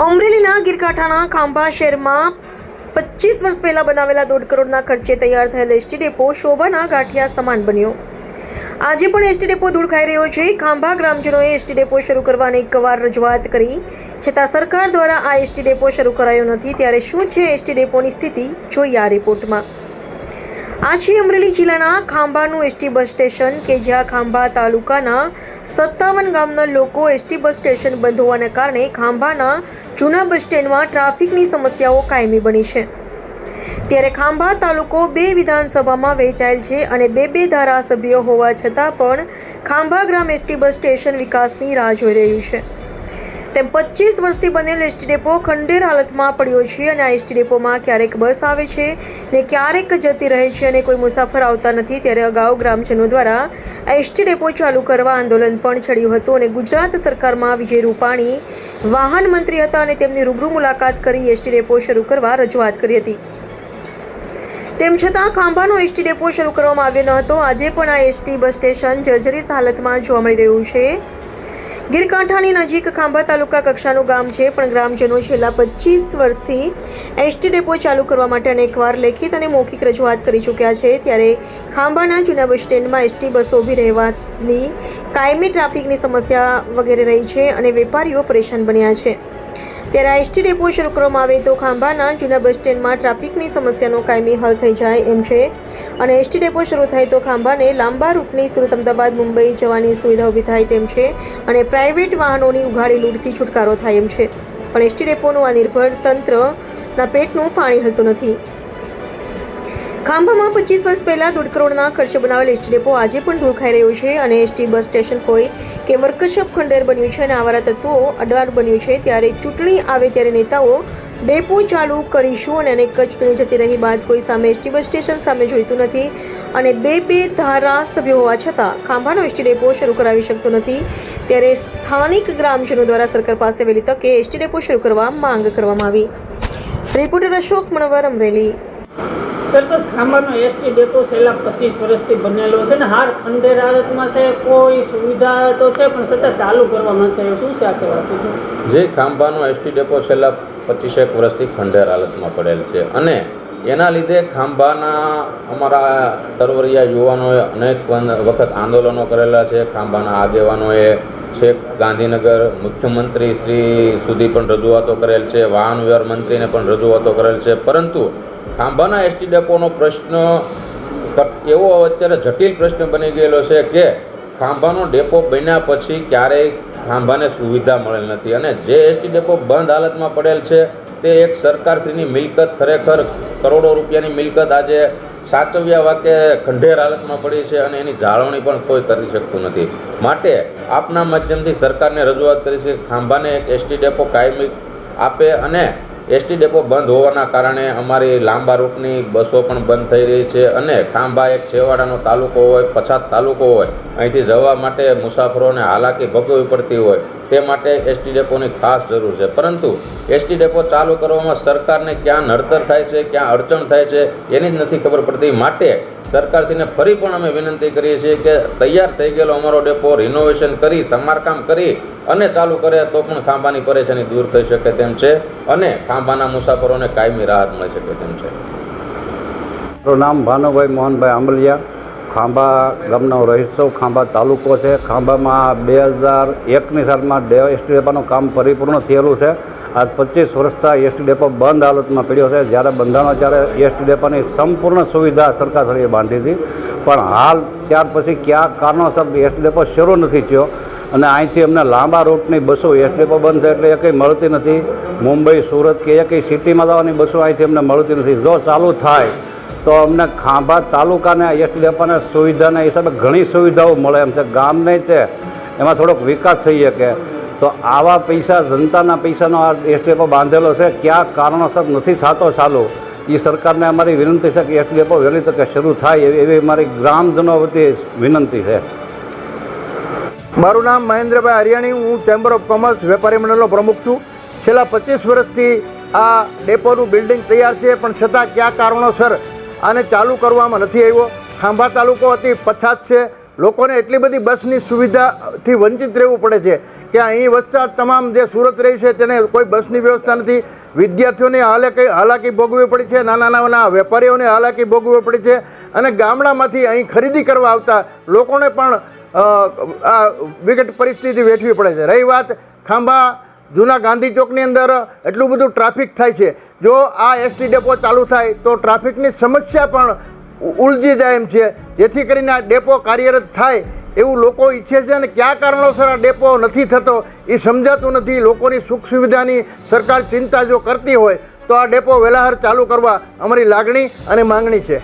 અમરેલીના ગીરકાંઠાના ખાંભા શહેરમાં પચીસ વર્ષ પહેલા બનાવેલા દોઢ કરોડના ખર્ચે તૈયાર થયેલ એસટી ડેપો શોભાના ગાંઠિયા સમાન બન્યો. આજે પણ એસટી ડેપો દૂર ખાઈ રહ્યો છે. ખાંભા ગ્રામજનોએ એસટી ડેપો શરૂ કરવાની એકવાર રજૂઆત કરી. છતાં સરકાર દ્વારા આ એસટી ડેપો શરૂ કરાયો નથી. ત્યારે શું છે એસટી ડેપોની સ્થિતિ? જોઈએ આ રિપોર્ટમાં. આ છે અમરેલી જિલ્લાના ખાંભાનું એસટી બસ સ્ટેશન કે જ્યાં ખાંભા તાલુકાના સત્તાવન ગામના લોકો એસટી બસ સ્ટેશન બંધ હોવાને કારણે ખાંભાના જૂના બસ સ્ટેન્ડમાં ટ્રાફિકની સમસ્યાઓ કાયમી બની છે. ત્યારે ખાંભા તાલુકો બે વિધાનસભામાં વહેંચાયેલ છે અને બે બે ધારાસભ્યો હોવા છતાં પણ ખાંભા ગ્રામ એસટી બસ સ્ટેશન વિકાસની રાહ જોઈ રહ્યું છે. તેમ પચીસ વર્ષથી બનેલ એસટી ડેપો ખંડેર હાલતમાં પડ્યો છે અને આ એસટી ડેપોમાં ક્યારેક બસ આવે છે ને ક્યારેક જતી રહે છે અને કોઈ મુસાફર આવતા નથી. ત્યારે અગાઉ ગ્રામજનો દ્વારા આ એસટી ડેપો ચાલુ કરવા આંદોલન પણ છડ્યું હતું અને ગુજરાત સરકારમાં વિજય રૂપાણી વાહન મંત્રી હતા અને તેમની રૂબરૂ મુલાકાત કરી એસટી ડેપો શરૂ કરવા રજૂઆત કરી હતી. તેમ છતાં ખાંભાનો એસટી ડેપો શરૂ કરવામાં આવ્યો ન હતો. આજે પણ આ એસટી બસ સ્ટેશન જર્જરિત હાલતમાં જોવા મળી રહ્યું છે. ગીરકાંઠાની નજીક ખાંભા તાલુકા કક્ષાનું ગામ છે, પણ ગ્રામજનો છેલ્લા પચીસ વર્ષથી એસટી ડેપો ચાલુ કરવા માટે અનેકવાર લેખિત અને મૌખિક રજૂઆત કરી ચૂક્યા છે. ત્યારે ખાંભાના જૂના બસ સ્ટેન્ડમાં એસટી બસો ઊભી રહેવાની કાયમી ટ્રાફિકની સમસ્યા વગેરે રહી છે અને વેપારીઓ પરેશાન બન્યા છે. ત્યારે આ એસટી ડેપો શરૂ કરવામાં આવે તો ખાંભાના જૂના બસ સ્ટેન્ડમાં ટ્રાફિકની સમસ્યાનો કાયમી હલ થઈ જાય એમ છે. અને એસટી ડેપો શરૂ થાય તો ખાંભાને લાંબા રૂટની સુરત, અમદાવાદ, મુંબઈ જવાની સુવિધા ઊભી થાય તેમ છે અને પ્રાઇવેટ વાહનોની ઉઘાડી લૂંટથી છુટકારો થાય એમ છે. પણ એસટી ડેપોનું આ નિર્ભર તંત્રના પેટનું પાણી હલતું નથી. ખાંભામાં પચીસ વર્ષ પહેલાં દોઢ કરોડના ખર્ચે બનાવેલ એસટી ડેપો આજે પણ ધૂળ ખાઈ રહ્યો છે અને એસટી બસ સ્ટેશન કોઈ કે વર્કશોપ ખંડેર બન્યું છે અને આવારા તત્વો અડાર બન્યું છે. ત્યારે ચૂંટણી આવે ત્યારે નેતાઓ ડેપો ચાલુ કરીશું અને અનેક કચ્છ પેલી જતી રહી બાદ કોઈ સામે એસટી બસ સ્ટેશન સામે જોઈતું નથી અને બે બે ધારાસભ્યો હોવા છતાં ખાંભાનો એસટી ડેપો શરૂ કરાવી શકતો નથી. ત્યારે સ્થાનિક ગ્રામજનો દ્વારા સરકાર પાસે વહેલી તકે એસટી ડેપો શરૂ કરવા માંગ કરવામાં આવી. રિપોર્ટર અશોક મણવર અમરેલી. સરપંચ ખાંભાનો એસટી ડેપો છેલ્લા પચીસ વર્ષથી બનેલો છે ને હાર ખંડેર હાલતમાં છે, કોઈ સુવિધા તો છે, પણ છતાં ચાલુ કરવા નથી શું છે આ કહેવાતું જે ખાંભાનો એસટી ડેપો છેલ્લા પચીસેક વર્ષથી ખંડેર હાલતમાં પડેલ છે અને એના લીધે ખાંભાના અમારા તરવરિયા યુવાનોએ અનેક વખત આંદોલનો કરેલા છે, ખાંભાના આગેવાનોએ છેક ગાંધીનગર મુખ્યમંત્રી શ્રી સુધી પણ રજૂઆતો કરેલ છે. વાહન વ્યવહાર મંત્રીને પણ રજૂઆતો કરેલ છે. પરંતુ ખાંભાના એસટી ડેપોનો પ્રશ્ન એવો અત્યારે જટિલ પ્રશ્ન બની ગયેલો છે કે ખાંભાનો ડેપો બન્યા પછી ક્યારેય ખાંભાને સુવિધા મળેલ નથી. અને જે એસટી ડેપો બંધ હાલતમાં પડેલ છે, તે એક સરકારશ્રીની મિલકત ખરેખર કરોડો રૂપિયાની મિલકત આજે સાચવ્યા વાકે ખંડેર હાલતમાં પડી છે અને એની જાળવણી પણ કોઈ કરી શકતું નથી. માટે આપના માધ્યમથી સરકારને રજૂઆત કરી છે ખાંભાને એક એસટી ડેપો કાયમી આપે અને એસટી ડેપો બંધ હોવાના કારણે અમારી લાંબા રૂટની બસો પણ બંધ થઈ રહી છે અને ખાંભા એક છેવાડાનો તાલુકો હોય, પછાત તાલુકો હોય, અહીંથી જવા માટે મુસાફરોને હાલાકી ભોગવવી પડતી હોય, તે માટે એસટી ડેપોની ખાસ જરૂર છે. પરંતુ એસટી ડેપો ચાલુ કરવામાં સરકારને ક્યાં નડતર થાય છે, ક્યાં અડચણ થાય છે, એની જ નથી ખબર પડતી. માટે સરકારશ્રીને ફરી પણ અમે વિનંતી કરીએ છીએ કે તૈયાર થઈ ગયેલો અમારો ડેપો રિનોવેશન કરી, સમારકામ કરી અને ચાલુ કરે તો પણ ખાંભાની પરેશાની દૂર થઈ શકે તેમ છે અને ખાંભાના મુસાફરોને કાયમી રાહત મળી શકે તેમ છે. મારું નામ ભાનુભાઈ મોહનભાઈ આંબલિયા. ખાંભા ગામનો રહીશો, ખાંભા તાલુકો છે. ખાંભામાં બે હજાર એકની સાલમાં ડે એસટી કામ પરિપૂર્ણ થયેલું છે. આજ પચીસ વર્ષથી એસટી ડેપો બંધ હાલતમાં પડ્યો છે. જ્યારે બંધાણો ત્યારે એસટી ડેપાની સંપૂર્ણ સુવિધા સરકારશ્રીએ બાંધી હતી. પણ હાલ ત્યાર પછી ક્યાં કારણોસર એસટી ડેપો શરૂ નથી થયો અને અહીંથી અમને લાંબા રૂટની બસો એસટી ડેપો બંધ છે એટલે એ કંઈ મળતી નથી. મુંબઈ, સુરત કે કંઈ સિટીમાં જવાની બસો અહીંથી અમને મળતી નથી. જો ચાલુ થાય, તો અમને ખાંભા તાલુકાને એસટી ડેપોને સુવિધાના હિસાબે ઘણી સુવિધાઓ મળે એમ છે. ગામને તે એમાં થોડોક વિકાસ થઈ શકે. તો આવા પૈસા, જનતાના પૈસાનો આ એસડીએફો બાંધેલો છે, કયા કારણોસર નથી થતો ચાલુ. એ સરકારને અમારી વિનંતી છે કે એસડીએફો વહેલી તકે શરૂ થાય એવી એવી મારી ગ્રામજનો વતી વિનંતી છે. મારું નામ મહેન્દ્રભાઈ હરિયાણી, હું ચેમ્બર ઓફ કોમર્સ વેપારી મંડળનો પ્રમુખ છું. છેલ્લા પચીસ વર્ષથી આ ડેપોનું બિલ્ડિંગ તૈયાર છે, પણ છતાં કયા કારણોસર આને ચાલુ કરવામાં નથી આવ્યો. ખાંભા તાલુકો અતિ પછાત છે લોકોને એટલી બધી બસની સુવિધાથી વંચિત રહેવું પડે છે કે અહીં વસતા તમામ જે સુરત રહી છે તેને કોઈ બસની વ્યવસ્થા નથી. વિદ્યાર્થીઓને હાલાકી હાલાકી ભોગવવી પડી છે, નાના નાના વેપારીઓને હાલાકી ભોગવવી પડી છે અને ગામડામાંથી અહીં ખરીદી કરવા આવતા લોકોને પણ આ વિકટ પરિસ્થિતિ વેઠવી પડે છે. રહી વાત ખાંભા, જૂના ગાંધી ચોકની અંદર એટલું બધું ટ્રાફિક થાય છે. જો આ એસટી ડેપો ચાલુ થાય તો ટ્રાફિકની સમસ્યા પણ ઉલજી જાય એમ છે. જેથી કરીને આ ડેપો કાર્યરત થાય એવું લોકો ઈચ્છે છે અને કયા કારણોસર આ ડેપો નથી થતો એ સમજાતું નથી. લોકોની સુખ સુવિધાની સરકાર ચિંતા જો કરતી હોય તો આ ડેપો વહેલાહર ચાલુ કરવા અમારી લાગણી અને માંગણી છે.